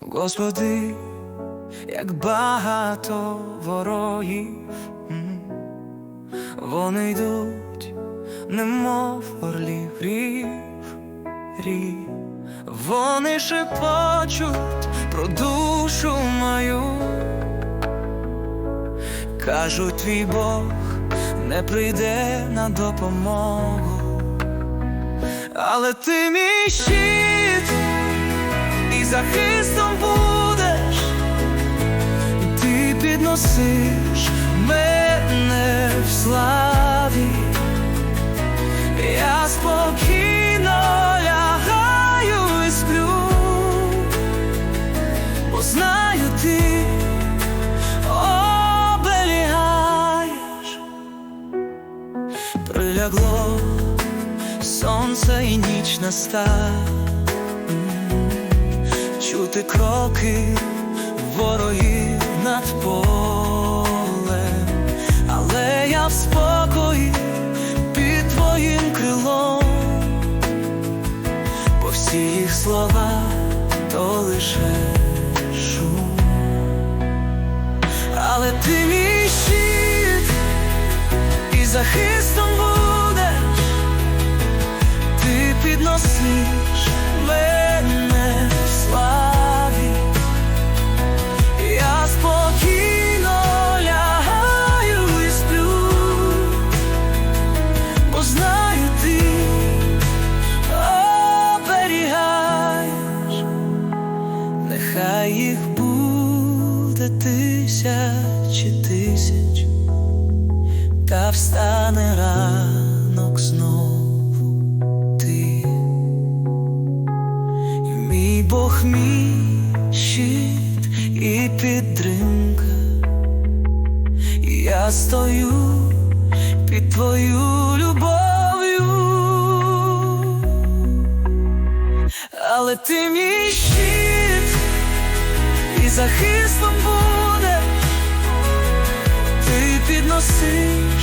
Господи, як багато ворогів, вони йдуть, немов орлів рів, рів, вони шепочуть про душу мою, кажуть, твій Бог не прийде на допомогу, але ти мій щит захистом будеш, ти підносиш мене в славі, я спокійно лягаю і сплю, бо знаю ти оберігаєш, прилягло сонце і ніч настав чути кроки ворогів над полем, але я в спокої під твоїм крилом, бо всі їх слова то лише шум, але ти мій щит і захистом їх буде тисячі тисяч, та встане ранок знову ти. І Мій Бог мій щит і підтримка, І я стою під твою любов'ю, але ти мій щит захистом буде, ти славу.